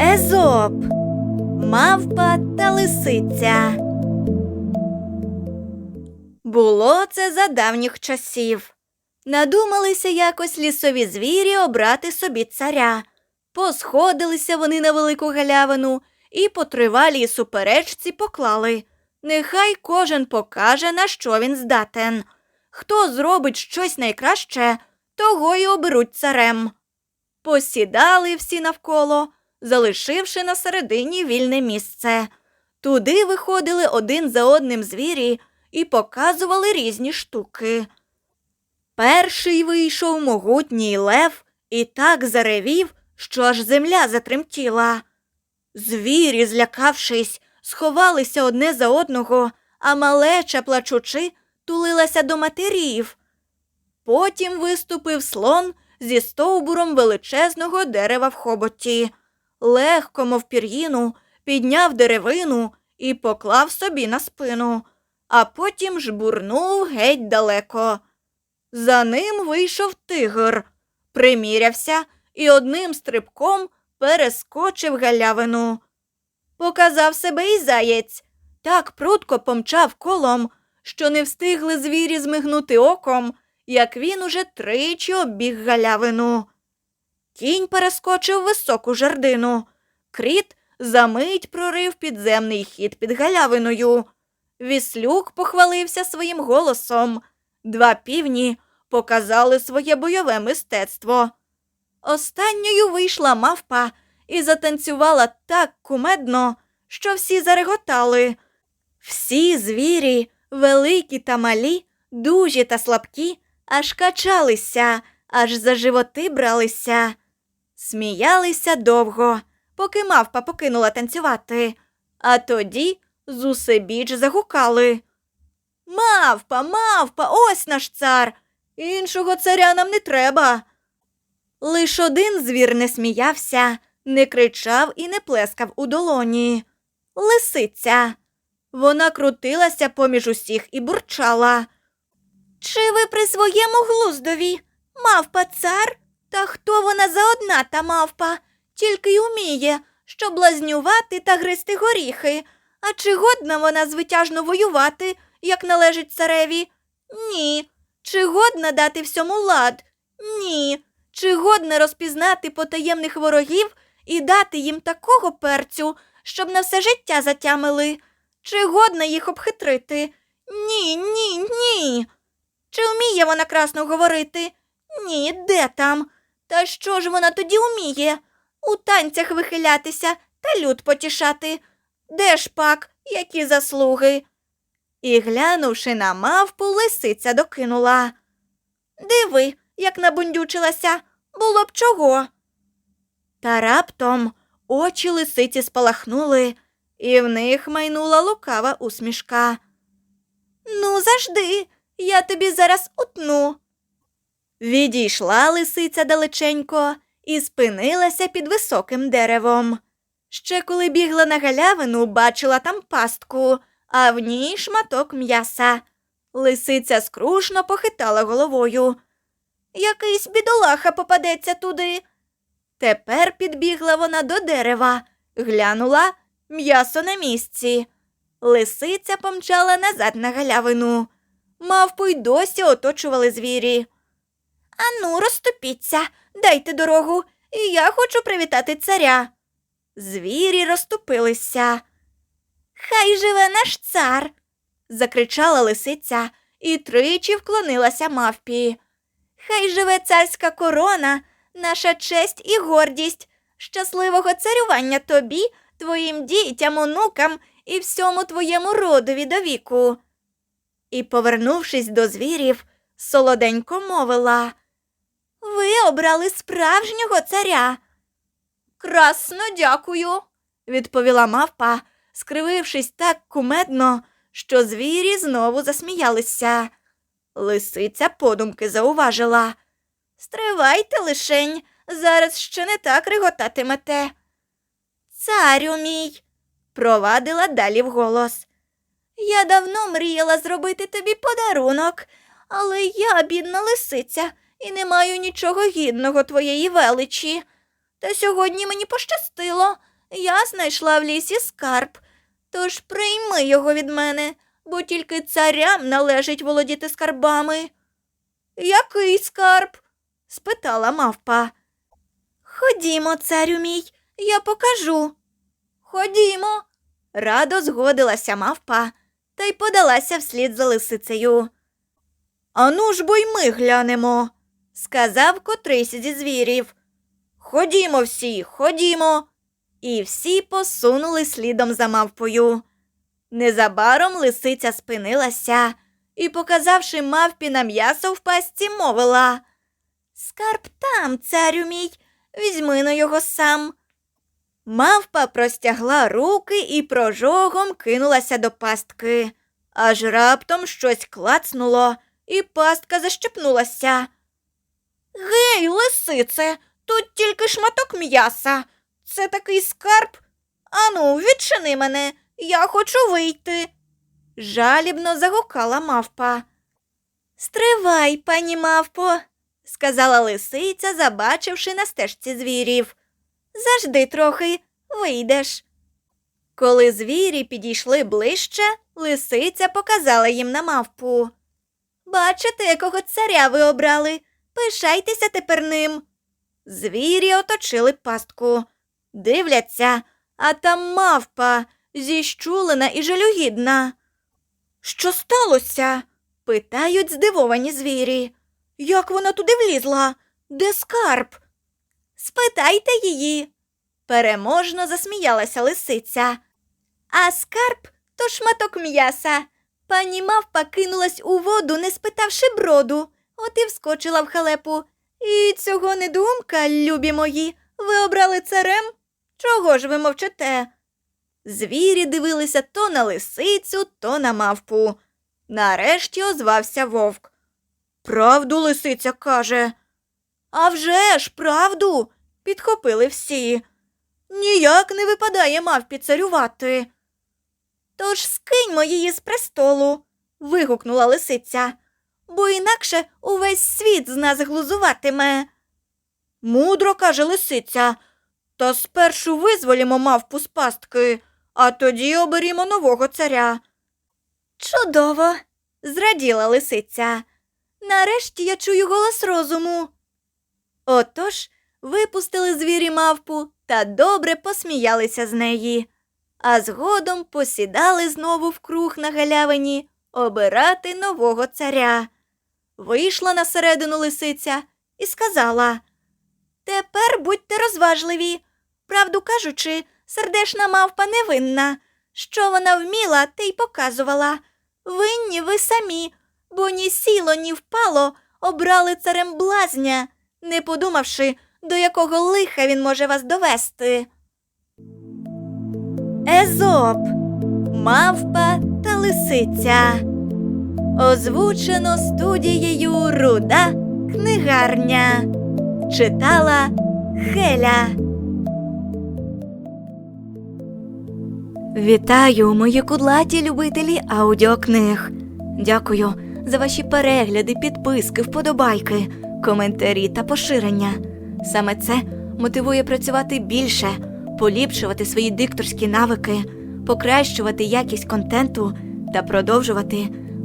Езоп Мавпа та лисиця. Було це за давніх часів. Надумалися якось лісові звірі обрати собі царя. Посходилися вони на велику галявину і по тривалій суперечці поклали. Нехай кожен покаже, на що він здатен. Хто зробить щось найкраще, того й оберуть царем. Посідали всі навколо, залишивши на середині вільне місце. Туди виходили один за одним звірі і показували різні штуки. Перший вийшов могутній лев і так заревів, що аж земля затремтіла. Звірі, злякавшись, сховалися одне за одного, а малеча, плачучи, тулилася до матерів. Потім виступив слон зі стовбуром величезного дерева в хоботі. Легко, мов пір'їну, підняв деревину і поклав собі на спину, а потім жбурнув геть далеко. За ним вийшов тигр, примірявся і одним стрибком перескочив галявину. Показав себе і заєць, так прудко помчав колом, що не встигли звірі змигнути оком, як він уже тричі обіг галявину. Кінь перескочив високу жердину. Кріт за мить прорив підземний хід під галявиною. Віслюк похвалився своїм голосом. Два півні показали своє бойове мистецтво. Останньою вийшла мавпа і затанцювала так кумедно, що всі зареготали. Всі звірі, великі та малі, дужі та слабкі, аж качалися, аж за животи бралися. Сміялися довго, поки мавпа покинула танцювати, а тоді зусебіч загукали. Мавпа, мавпа, ось наш цар. Іншого царя нам не треба. Лиш один звір не сміявся, не кричав і не плескав у долоні. Лисиця. Вона крутилася поміж усіх і бурчала. Чи ви при своєму глуздові? Мавпа цар? Та хто вона за одна та мавпа? Тільки й уміє, що блазнювати та гристи горіхи. А чи годна вона звитяжно воювати, як належить цареві? Ні. Чи годна дати всьому лад? Ні. Чи годна розпізнати потаємних ворогів і дати їм такого перцю, щоб на все життя затямили? Чи годна їх обхитрити? Ні, ні, ні. Чи вміє вона красно говорити? Ні, де там? Та що ж вона тоді вміє? У танцях вихилятися та люд потішати. Де ж пак, які заслуги? І, глянувши на мавпу, лисиця докинула. Диви, як набундючилася, було б чого. Та раптом очі лисиці спалахнули, і в них майнула лукава усмішка. Ну, завжди, я тобі зараз утну. Відійшла лисиця далеченько і спинилася під високим деревом. Ще коли бігла на галявину, бачила там пастку, а в ній шматок м'яса. Лисиця скрушно похитала головою. Якийсь бідолаха попадеться туди. Тепер підбігла вона до дерева, глянула м'ясо на місці. Лисиця помчала назад на галявину. Мавпу й досі оточували звірі. Ану, розступіться, дайте дорогу, я хочу привітати царя. Звірі розступилися. Хай живе наш цар, закричала лисиця і тричі вклонилася мавпі. Хай живе царська корона, наша честь і гордість, щасливого царювання тобі, твоїм дітям, онукам і всьому твоєму родові до віку. І, повернувшись до звірів, солоденько мовила Ви обрали справжнього царя. Красно дякую, відповіла мавпа, скривившись так кумедно, що звірі знову засміялися. Лисиця подумки зауважила. Стривайте лишень, зараз ще не так реготатимете. Царю мій, провадила далі вголос. Я давно мріяла зробити тобі подарунок, але я, бідна лисиця, і не маю нічого гідного твоєї величі. Та сьогодні мені пощастило. я знайшла в лісі скарб. Тож прийми його від мене, бо тільки царям належить володіти скарбами. Який скарб? спитала мавпа. Ходімо, царю мій, я покажу. Ходімо. Радо згодилася мавпа та й подалася вслід за лисицею. Ану ж бо й ми глянемо, сказав котрийсь зі звірів. Ходімо всі, ходімо. І всі посунули слідом за мавпою. Незабаром лисиця спинилася і, показавши мавпі на м'ясо в пастці, мовила Скарб там, царю мій, візьми на його сам. Мавпа простягла руки і прожогом кинулася до пастки. Аж раптом щось клацнуло, і пастка защепнулася. Гей, лисице, тут тільки шматок м'яса. Це такий скарб. Ану, відчини мене, я хочу вийти. Жалібно загукала мавпа. Стривай, пані мавпо, сказала лисиця, забачивши на стежці звірів. Зажди трохи, вийдеш. Коли звірі підійшли ближче, лисиця показала їм на мавпу. Бачите, якого царя ви обрали. Пишайтеся тепер ним. Звірі оточили пастку. Дивляться, а там мавпа, зіщулена і жалюгідна. Що сталося? питають здивовані звірі. Як вона туди влізла? Де скарб? Спитайте її. Переможно засміялася лисиця. А скарб то шматок м'яса. Пані мавпа кинулась у воду, не спитавши броду, от і вскочила в халепу. І цього не думка, любі мої, ви обрали царем? Чого ж ви мовчите? Звірі дивилися то на лисицю, то на мавпу. Нарешті озвався вовк. Правду лисиця каже. «А вже ж, правду, підхопили всі. Ніяк не випадає мавпі царювати. Тож скиньмо її з престолу. вигукнула лисиця, бо інакше увесь світ з нас глузуватиме. Мудро каже лисиця, та спершу визволімо мавпу з пастки, а тоді оберімо нового царя. Чудово, зраділа лисиця. Нарешті я чую голос розуму. Отож випустили звірі мавпу та добре посміялися з неї, а згодом посідали знову в круг на галявині обирати нового царя. Вийшла на середину лисиця і сказала Тепер будьте розважливі. Правду кажучи, сердешна мавпа невинна. Що вона вміла, те й показувала. Винні ви самі, бо ні сіло, ні впало обрали царем блазня, не подумавши, до якого лиха він може вас довести. Езоп, мавпа та лисиця. Озвучено студією Руда книгарня. Читала Хеля. Вітаю, мої кудлаті любителі аудіокниг. Дякую за ваші перегляди, підписки, вподобайки, коментарі та поширення. Саме це мотивує працювати більше, поліпшувати свої дикторські навики, покращувати якість контенту та продовжувати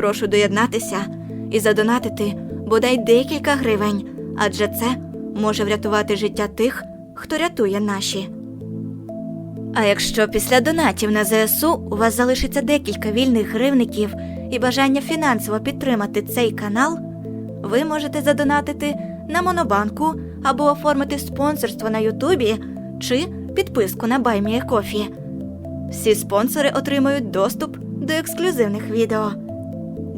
Прошу доєднатися і задонатити бодай декілька гривень, адже це може врятувати життя тих, хто рятує наші. А якщо після донатів на ЗСУ у вас залишиться декілька вільних гривників і бажання фінансово підтримати цей канал, ви можете задонатити на Монобанку або оформити спонсорство на Ютубі чи підписку на BuyMeACoffee. Всі спонсори отримують доступ до ексклюзивних відео.